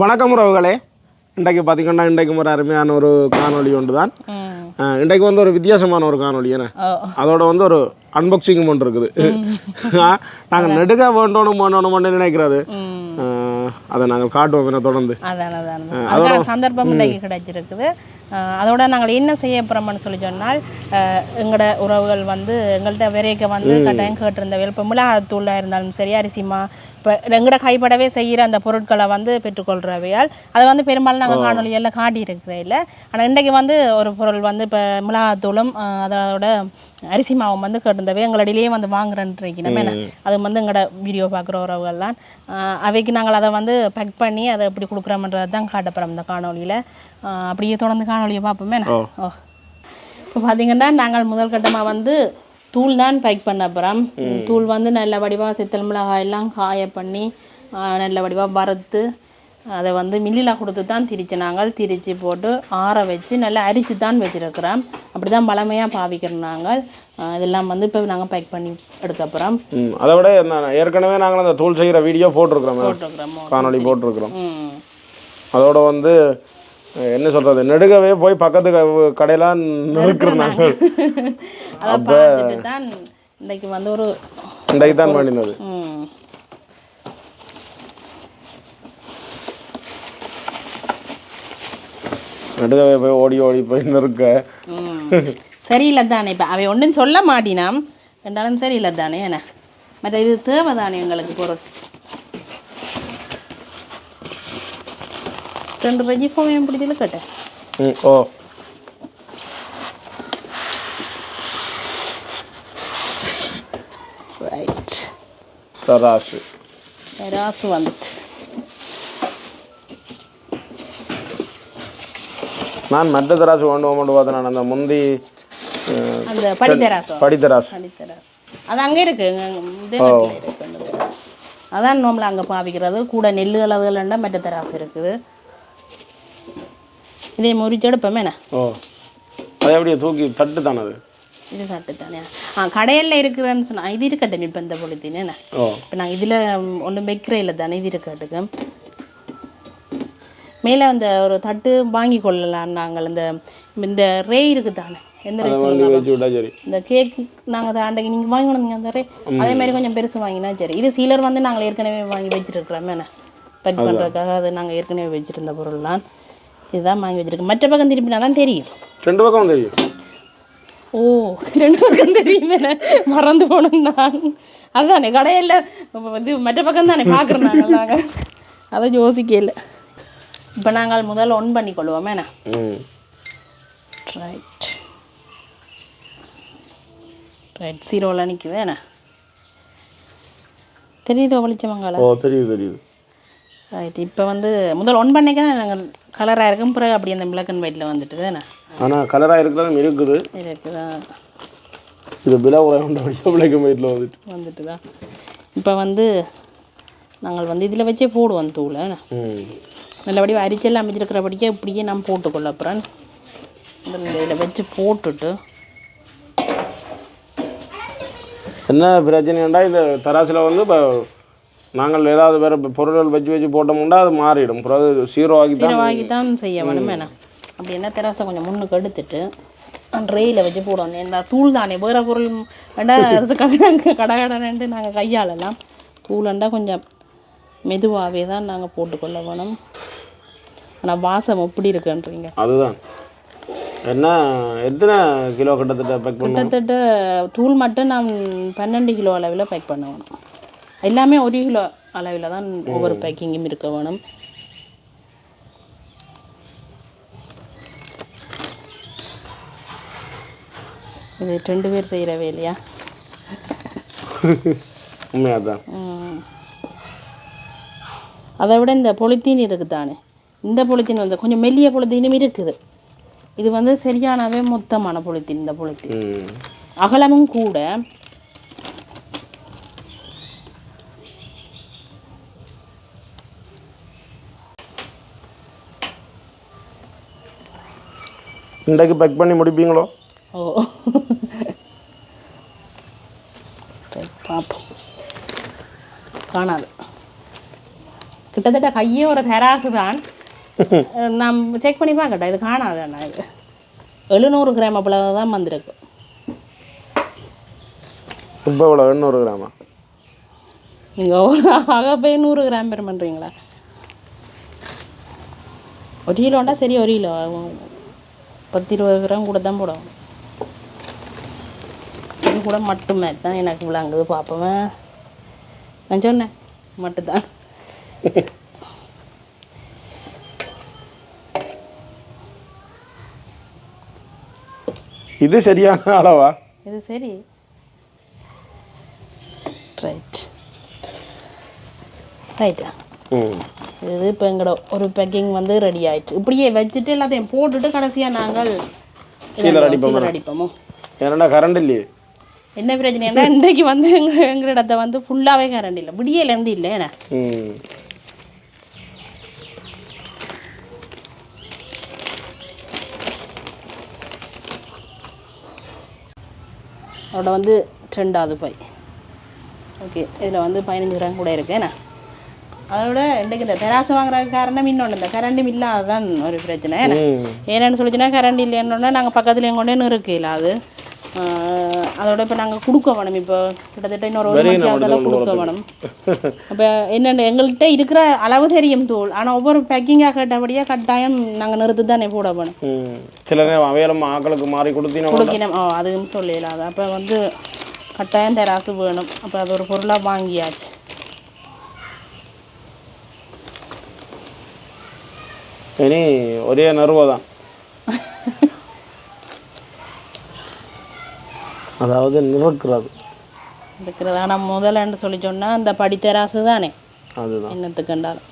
வணக்கம் உறவுகளே. இன்றைக்கு பார்த்தீங்கன்னா இன்றைக்கு ஒரு அருமையான ஒரு காணொளி ஒன்று தான். இன்றைக்கு வந்து ஒரு வித்தியாசமான ஒரு காணொளி என்ன? அதோட வந்து ஒரு அன்பாக்சிங் ஒன்று இருக்குது. நாங்கள் நெடுக வேண்டணும் வேண்டணும் நினைக்கிறது அதை நாங்கள் காட்டுவோம் என்ன தொடர்ந்து. அதுக்கான சந்தர்ப்பம் கிடைச்சிருக்குது. அதோட நாங்கள் என்ன செய்ய போகிறோம்னு சொல்லி சொன்னால் எங்களோட உறவுகள் வந்து எங்கள்கிட்ட விரைக்க வந்து கட்டாயம் கேட்டிருந்தவையில் இப்போ மிளகாத்தூளாக இருந்தாலும் சரி அரிசிமா இப்போ எங்களோட கைப்படவே செய்கிற அந்த பொருட்களை வந்து பெற்றுக்கொள்கிறவையால் அதை வந்து பெரும்பாலும் நாங்கள் காணொலியெல்லாம் காட்டியிருக்கிறே இல்லை. ஆனால் இன்றைக்கு வந்து ஒரு பொருள் வந்து இப்போ மிளகாத்தூளும் அதோட அரிசி மாவும் வந்து கேட்டிருந்தவை எங்களிடையே வந்து வாங்குறேன்றிருக்கணும் என்ன? அது வந்து எங்களோட வீடியோ பார்க்குற உறவுகள்லாம். அவைக்கு நாங்கள் அதை வந்து பேக் பண்ணி அதை எப்படி கொடுக்குறோம்ன்றது தான் காட்டப்போகிறோம் இந்த காணொலியில் அப்படியே தொடர்ந்து காணொலியை பார்ப்போமே? ஓ. இப்போ பார்த்தீங்கன்னா நாங்கள் முதல் கட்டமாக வந்து தூள் தான் பேக் பண்ண போகிறோம் தூள் வந்து நல்ல வடிவாக சித்தல் மிளகாய் எல்லாம் காய பண்ணி நல்ல வடிவாக வறுத்து அதை வந்து மில்லில் கொடுத்து தான் திரிச்சு நாங்கள் திரிச்சு போட்டு ஆற வச்சு நல்லா அரிச்சு தான் வச்சுருக்கிறோம். அப்படி தான் பழமையாக பாவிக்கிறோம் நாங்கள். இதெல்லாம் வந்து இப்போ நாங்கள் பேக் பண்ணி எடுக்க போகிறோம் ம், அதை விட ஏற்கனவே நாங்கள் அந்த தூள் செய்கிற வீடியோ போட்டிருக்கிறோம். போட்டிருக்கிறோம் காணொளி போட்டிருக்கிறோம். அதோட வந்து என்ன சொல்கிறது நெடுகவே போய் பக்கத்து கடையெல்லாம் நெருக்கிறோம் நாங்கள். தான் இன்றைக்கு வந்து ஒரு இன்றைக்கு தான் பண்ணினது ம் நெடுகவே போய் ஓடி ஓடி போய் ம். சரியில்லை தானே இப்போ அவன் ஒன்றும் சொல்ல மாட்டினாம். ரெண்டாலும் சரியில்லை தானே என்ன மற்ற இது தேவை தானே எங்களுக்கு பொருள்? ரெண்டு ரஜி ஃபோமையும் பிடிச்சல கேட்டேன் ம் ஓ. ரைட் தராசு. ராசு வந்துட்டு. நான் மற்ற தராசு கொண்டு போக பார்த்தேன் நான் அந்த அந்த படித்தராசோ படித்தராசு அது அங்கே இருக்கு. எங்க- இதே வீட்டில் இருக்கு அந்த தராசு. அதான் நோம்பில் அங்கே பாவிக்கிறது. கூட நெல் அளவுகள்ண்டா மற்ற தராசு இருக்குது. இதே முறிச்சு எடுப்போமே என்ன? ஓ. அது அப்படியே தூக்கி தட்டு தானே அது? இது சாப்பிட்டு தானே. ஆ கடையில் இருக்கிறேன்னு சொன்னா இது இருக்கட்டும் இப்போ இந்த பொழுத்தின்னு என்ன? ஓ. இப்போ நாங்கள் இதில் ஒன்றும் வைக்கிற இல்லை தானே இது இருக்கட்டுக்கு மேலே அந்த ஒரு தட்டு வாங்கி கொள்ளலாம் நாங்கள். இந்த இந்த ரே இருக்குது தானே எந்த சரி. இந்த கேக் நாங்கள் அன்றைக்கு நீங்கள் வாங்கி வந்தீங்க அந்த ரே அதே மாதிரி கொஞ்சம் பெருசு வாங்கினா சரி. இது சீலர் வந்து நாங்கள் ஏற்கனவே வாங்கி வச்சிருக்கிறோம் பெட் பண்ணுறதுக்காக அது நாங்கள் ஏற்கனவே வச்சிருந்த பொருள் தான். இதுதான் வாங்கி வச்சிருக்கோம். மற்ற பக்கம் திருப்பினா தான் தெரியும். ரெண்டு பக்கம் தெரியும். ஓ ரெண்டு பக்கம் தெரியுமே மறந்து போனோம் நான். அதுதானே கடையில் வந்து மற்ற பக்கம் தானே பார்க்குறோம் நாங்கள் நாங்கள் அதை யோசிக்கல. இப்போ நாங்கள் முதல்ல ஒன் பண்ணி கொள்வோமே என்ன ரைட் ரைட் சீரோவில் நிற்குது என்ன? தெரியுதோ வெளிச்சமங்கால ஓ தெரியுது தெரியுது. ரைட் இப்போ வந்து முதல் ஒன் பண்ணிக்க தான் நாங்கள் கலராக இருக்கும் பிறகு அப்படி அந்த பிளாக் அண்ட் ஒயிட்டில் வந்துட்டு என்ன? ஆனால் கலராக இருக்கிறதும் இருக்குது. இருக்குதா? இது விலை உரை உண்டு அப்படியே பிள்ளைக்கு வீட்டில் வந்துட்டு. வந்துட்டு தான் இப்போ வந்து நாங்கள் வந்து இதில் வச்சே போடுவோம் தூளை நல்லபடி அரிச்செல்லாம் அமைச்சிருக்கிறபடியே இப்படியே நான் போட்டுக்கொள்ள அப்புறம் இந்த இதில் வச்சு போட்டுட்டு. என்ன பிரச்சனைண்டா இந்த தராசில் வந்து இப்போ நாங்கள் ஏதாவது வேறு பொருட்கள் வச்சு வச்சு போட்டோம்னா அது மாறிடும் பிறகு சீரோ ஆகி தான் சீரவாகி தான் செய்ய வேணும் என்ன அப்படி என்ன தெராசை கொஞ்சம் முன்னுக்கு எடுத்துட்டு ட்ரெயில் வச்சு போடணும். இந்த தூள் தானே வேறு பொருள் வேண்டாம் கடை கடை கடைன்ட்டு நாங்கள் கையாளலாம். தூளண்டா கொஞ்சம் மெதுவாகவே தான் நாங்கள் போட்டுக்கொள்ள வேணும். ஆனால் வாசம் எப்படி இருக்குன்றீங்க. அதுதான். என்ன எத்தனை கிலோ கிட்டத்தட்ட பேக் கிட்டத்தட்ட தூள் மட்டும் நான் பன்னெண்டு கிலோ அளவில் பேக் பண்ண வேணும் எல்லாமே ஒரு கிலோ அளவில் தான் ஒவ்வொரு பேக்கிங்கும் இருக்க வேணும். இது ரெண்டு பேர் செய்கிற வேலையா? உண்மையாக தான். அதை விட இந்த பொலித்தீன் இருக்குது தானே இந்த பொலித்தீன் வந்து கொஞ்சம் மெல்லிய பொலித்தீனும் இருக்குது. இது வந்து சரியானவே மொத்தமான பொலித்தீன் இந்த பொலித்தீன். அகலமும் கூட. இன்றைக்கு பேக் பண்ணி முடிப்பீங்களோ? ஓ. பார்ப்போம். காணாது. கிட்ட கிட்டத்தட்ட கையே ஒரு தெராசு தான். நான் செக் பண்ணி பார்க்கட்டேன் இது காணாதாண்ணா இது. எழுநூறு கிராம் அவ்வளவு தான் வந்திருக்கு. இப்போ இவ்வளோ எண்ணூறு கிராமா. நீங்கள் ஆக போய் நூறு கிராம் பெரும் பண்ணுறீங்களா ஒரு கிலோண்டா சரி ஒரு கிலோ. பத்து இருபது கிராம் கூட தான் போடும். இது கூட மட்டுமே தான் எனக்கு விளங்குது பார்ப்போமே நான் சொன்னேன் மட்டும்தான் இது சரியான அளவா? இது சரி. ரைட் ரைட்டா இது இப்போ எங்களோட ஒரு பேக்கிங் வந்து ரெடி ஆயிடுச்சு இப்படியே வச்சுட்டு எல்லாத்தையும் போட்டுட்டு கடைசியாக நாங்கள் சீலர் அடிப்போம்? அடிப்போமோ? ஏன்னா கரண்ட் இல்லையே? என்ன பிரச்சனைனா இன்றைக்கு வந்து எங்க எங்கள் இடத்த வந்து ஃபுல்லாகவே கரண்ட் இல்லை. விடியலேருந்து இல்லை என்ன? அதோட வந்து ரெண்டாவது பை. ஓகே இதில் வந்து பதினஞ்சு கிராம் கூட இருக்கு. என்ன? அதோட இன்றைக்கு இந்த தெராசு வாங்குற காரணம் இன்னொன்று இந்த கரண்டும் இல்லாததான் ஒரு பிரச்சனை. என்ன? ம். ஏன்னு சொல்லிச்சுன்னா கரண்ட் இல்லைன்னொன்னே நாங்கள் பக்கத்துல கொண்டே நிறுக்கையில் அது. அதோட இப்போ நாங்கள் கொடுக்க வேணும். இப்போ கிட்டத்தட்ட இன்னொரு ஒரு மணிக்கு அதெல்லாம் கொடுக்க வேணும். அப்போ என்னென்ன எங்கள்கிட்ட இருக்கிற அளவு தெரியும் தூள் ஆனால் ஒவ்வொரு பேக்கிங்காக கேட்டபடியாக கட்டாயம் நாங்கள் நிறுத்து தானே போட வேணும். சில நேரம் அவையலம் ஆக்களுக்கு மாறி கொடுத்தீங்கன்னா கொடுக்கணும் ஓ அதுவும் சொல்லலாம் அது அப்போ வந்து கட்டாயம் தெராசு வேணும். அப்போ அது ஒரு பொருளாக வாங்கியாச்சு. இனி ஒரே நறுவை தான் அதாவது நிறுக்கிறது இருக்கிறது ஆனால் முதலன்னு சொல்லி சொன்னால் இந்த படி தெராசு தானே. அதுதான். என்னத்துக்கு கண்டாலும்.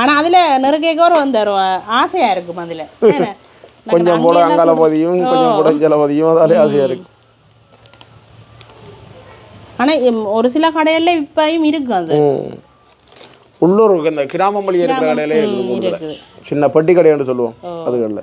ஆனால் அதில் நெருக்கேக்க ஒரு வந்து ஆசையாக இருக்கும் அதில். கொஞ்சம் போட அங்கால பதியும் கொஞ்சம் போட ஜல பதியும் அதாலே ஆசையாக இருக்கு ஆனால் ஒரு சில கடையில் இப்பயும் இருக்கு அது. இந்த கிராம மொழி இருக்கிற கடையிலே. இருக்குது. சின்ன பெட்டி கடைன்னு சொல்லுவோம் அதுகளில்.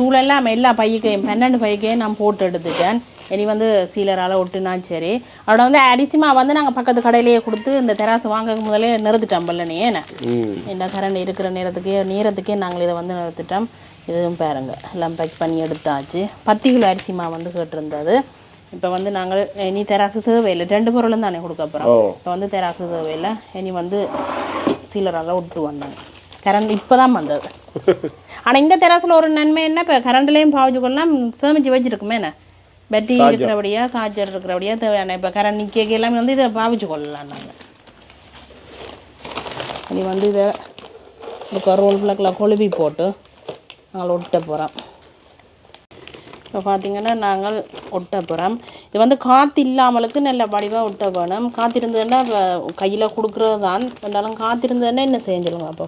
தூளெல்லாம் எல்லா பையக்கையும் பன்னெண்டு பையக்கையும் நான் போட்டு எடுத்துட்டேன். இனி வந்து சீலரால் ஒட்டுனா சரி. அதோட வந்து அடிச்சுமா வந்து நாங்கள் பக்கத்து கடையிலேயே கொடுத்து இந்த தெராசு வாங்க முதலே நிறுத்திட்டோம் பல்லனே ஏன்னா ம். இந்த கரண்ட் இருக்கிற நேரத்துக்கே நேரத்துக்கே நாங்கள் இதை வந்து நிறுத்திட்டோம். இதுவும் பாருங்க எல்லாம் பேக் பண்ணி எடுத்தாச்சு. பத்து கிலோ அரிசிமா வந்து கேட்டிருந்தது. இப்போ வந்து நாங்கள் இனி தெராசு தேவையில்லை. ரெண்டு பொருளும் தானே கொடுக்க போகிறோம் இப்போ வந்து தெராசு தேவையில்லை. இனி வந்து சீலரால் விட்டு வந்தாங்க கரண்ட் இப்போ தான் வந்தது. ஆனால் இந்த தெராசில் ஒரு நன்மை என்ன? இப்போ கரண்ட்லேயும் பாவிச்சு கொள்ளலாம் சேமிச்சு வச்சுருக்குமே என்ன பேட்டரி இருக்கிறபடியா சார்ஜர் இருக்கிறபடியா தேவையான இப்போ கரண்ட் நிற்க எல்லாமே வந்து இதை பாவிச்சு கொள்ளலாம் நாங்கள் இனி வந்து இதை இந்த ரோல் பிளாக்கில் கொழுவி போட்டு நாங்கள் ஒட்ட போகிறோம் இப்போ பார்த்தீங்கன்னா நாங்கள் ஒட்ட போகிறோம் இது வந்து காற்று இல்லாமலுக்கு நல்ல வடிவாக ஒட்ட இருந்ததுன்னா இப்போ கையில் கொடுக்குறது தான் இருந்தாலும் காற்று இருந்ததுன்னா என்ன செய்ய சொல்லுங்க அப்போ?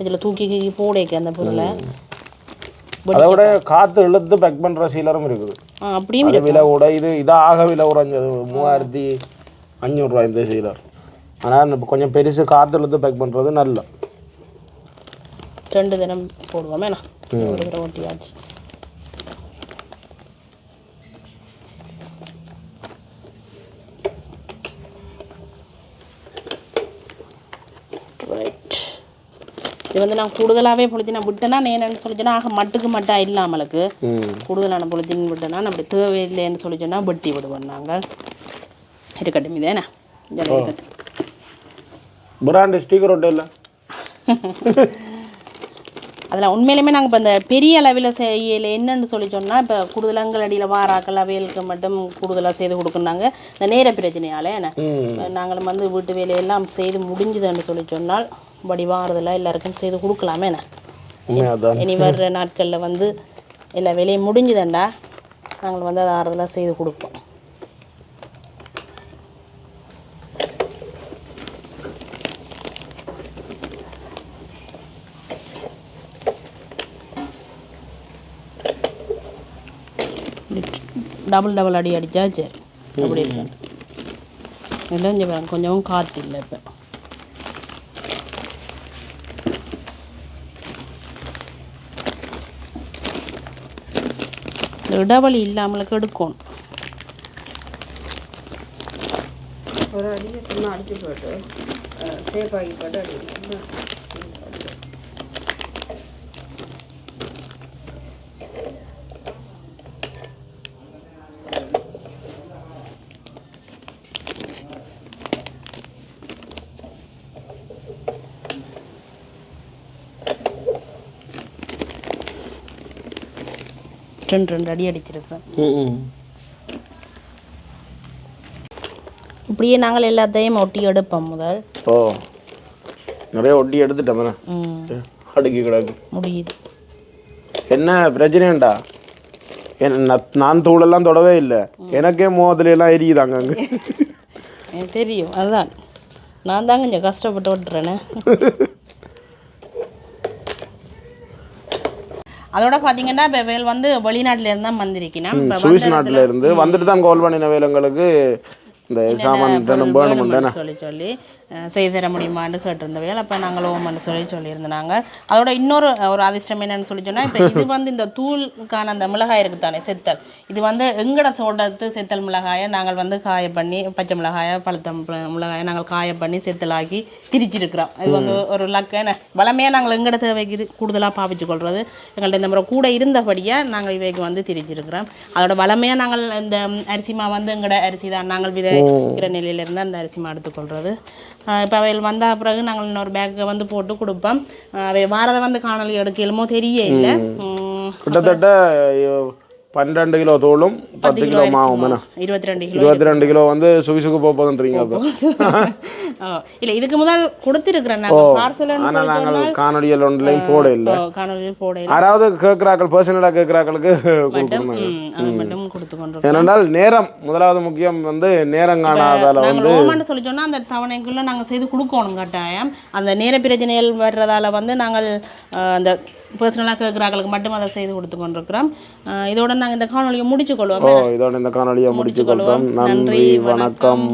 இதில் தூக்கி கீக்கி போடைக்கு அந்த பொருளை. அதை விட காற்று இழுத்து பேக் பண்ணுற சீலரும் இருக்குது. அப்படியும் விலை கூட இது இதாக விலை குறைஞ்சது. மூவாயிரத்தி அஞ்சூறுரூவா இந்த சீலர் ஆனால் இப்போ கொஞ்சம் பெருசு காற்று இழுத்து பேக் பண்ணுறது நல்ல. ரெண்டு தினம் போடுவோம் ஒரு தடவை ஒட்டியாச்சு. ரைட் இது வந்து நான் கூடுதலாகவே பொழிச்சு நான் விட்டேன்னா என்னன்னு சொல்லிச்சேன்னா ஆக மட்டுக்கு மட்டா இல்லாமலுக்கு கூடுதலான பொழிச்சின்னு விட்டேன்னா அப்படி தேவையில்லைன்னு சொல்லிச்சோன்னா வெட்டி விடுவோம் நாங்கள். இருக்கட்டும் இதேண்ணா இருக்கட்டும். பிராண்டு ஸ்டிக்கர் ஒட்டு இல்லை? அதில் உண்மையிலுமே நாங்கள் இப்போ இந்த பெரிய அளவில் செய்யல என்னன்னு சொல்லி சொன்னால் இப்போ கூடுதலங்கள் அடியில் வாராக்கள் அவைகளுக்கு மட்டும் கூடுதலாக செய்து கொடுக்குறாங்க இந்த நேர பிரச்சனையால் நாங்களும் வந்து வீட்டு வேலையெல்லாம் செய்து முடிஞ்சுதுன்னு சொல்லி சொன்னால் வடிவாகிறதுல எல்லாருக்கும் செய்து கொடுக்கலாமே என்ன இனி வர்ற நாட்களில் வந்து எல்லா வேலையும் முடிஞ்சுதண்டா. நாங்கள் வந்து அதை ஆறுதலாக செய்து கொடுப்போம். டபுள் டபுள் அடி அடித்தா சரி. அப்படி இருக்கு. பாருங்க, கொஞ்சம் காற்று இல்லை இப்போ. இந்த இடைவெளி இல்லாமலுக்கு எடுக்கணும் ஒரு அடியை சும்மா அடிச்சு போட்டு சேஃபாகி போட்டு அடிக்கணும். ரெண்டு ரெண்டு அடி அடிச்சிருக்கிறேன் இப்படியே நாங்கள் எல்லாத்தையும் ஒட்டி எடுப்போம் முதல். ஓ. நிறைய ஒட்டி எடுத்துட்டேன் ம். அடுக்கி கிடக்கு. முடியுது. என்ன பிரச்சனைண்டா நான் தூளெல்லாம் தொடவே இல்லை. எனக்கே முகத்துல எல்லாம் எரியுதாங்க அங்கே. எனக்கு தெரியும் அதுதான் நான் தான் கொஞ்சம் கஷ்டப்பட்டு விட்டுறேனே அதோட பார்த்தீங்கன்னா இப்போ வேல் வந்து வெளிநாட்டில இருந்து தான் வந்திருக்கணும் இப்போ சுவிஸ் நாட்டில் இருந்து வந்துட்டு தான் கால் பண்ணின வேலைங்களுக்கு இந்த சாமான் சொல்லி சொல்லி. செய்து தர முடியுமான்னு கேட்டிருந்தவையில் அப்போ நாங்கள் ஓமன்னு சொல்லி சொல்லியிருந்தாங்க. அதோட இன்னொரு ஒரு அதிர்ஷ்டம் என்னன்னு சொல்லி சொன்னால் இப்போ இது வந்து இந்த தூளுக்கான அந்த மிளகாய் இருக்குது தானே செத்தல். இது வந்து எங்கட தோட்டத்து செத்தல் மிளகாயை நாங்கள் வந்து காய பண்ணி பச்சை மிளகாயை பழுத்த மிள- மிளகாயை நாங்கள் காய பண்ணி செத்தலாக்கி திரிச்சிருக்கிறோம். இது வந்து ஒரு லக்கான வளமையாக நாங்கள் எங்கட தேவைக்கு இது கூடுதலாக பாவிச்சு கொள்வது எங்கள்ட்ட இந்த முறை கூட இருந்தபடியாக நாங்கள் இவைக்கு வந்து திரிச்சிருக்கிறோம். அதோட வளமையாக நாங்கள் இந்த அரிசி மா வந்து எங்கட அரிசி தான் நாங்கள் விதைக்கிற நிலையிலேருந்து அந்த அரிசி மா எடுத்துக்கொள்வது இப்போ அவைகள் வந்த பிறகு நாங்கள் இன்னொரு பேக்கை வந்து போட்டு கொடுப்போம். அவை வாரதை வந்து காணொலி எடுக்கலுமோ தெரிய இல்லை. கிட்டத்தட்ட பன்னெண்டு கிலோ தோளும் பத்து கிலோ மாவும் இருபத்தி ரெண்டு கிலோ வந்து சுவிசுக்கு போக போதுன்றீங்க அப்போ இல்லை இதுக்கு முதல் கொடுத்துருக்குறேன் ஆனால் நாங்கள் காணொலியல் ஒன்றுலையும் போட இல்லை காணொலியில் போட யாராவது கேட்குறாக்கள் பர்சனலாக கேட்குறாக்களுக்கு கொடுக்கணும் ம், அது மட்டும் கொடுத்து கொண்டு ஏனென்றால் நேரம் முதலாவது முக்கியம் வந்து நேரம் காணாதால வந்து சொல்லி சொன்னால் அந்த தவணைக்குள்ளே நாங்கள் செய்து கொடுக்கணும் கட்டாயம். அந்த நேர பிரச்சனைகள் வர்றதால வந்து நாங்கள் அந்த பர்சனலாக கேட்குறாங்களுக்கு மட்டும் அதை செய்து கொடுத்து கொண்டிருக்கிறோம். இதோட நாங்கள் இந்த காணொலியை முடிச்சு கொள்வோம். இதோட இந்த காணொலியை முடிச்சு கொள்றோம் நன்றி வணக்கம்.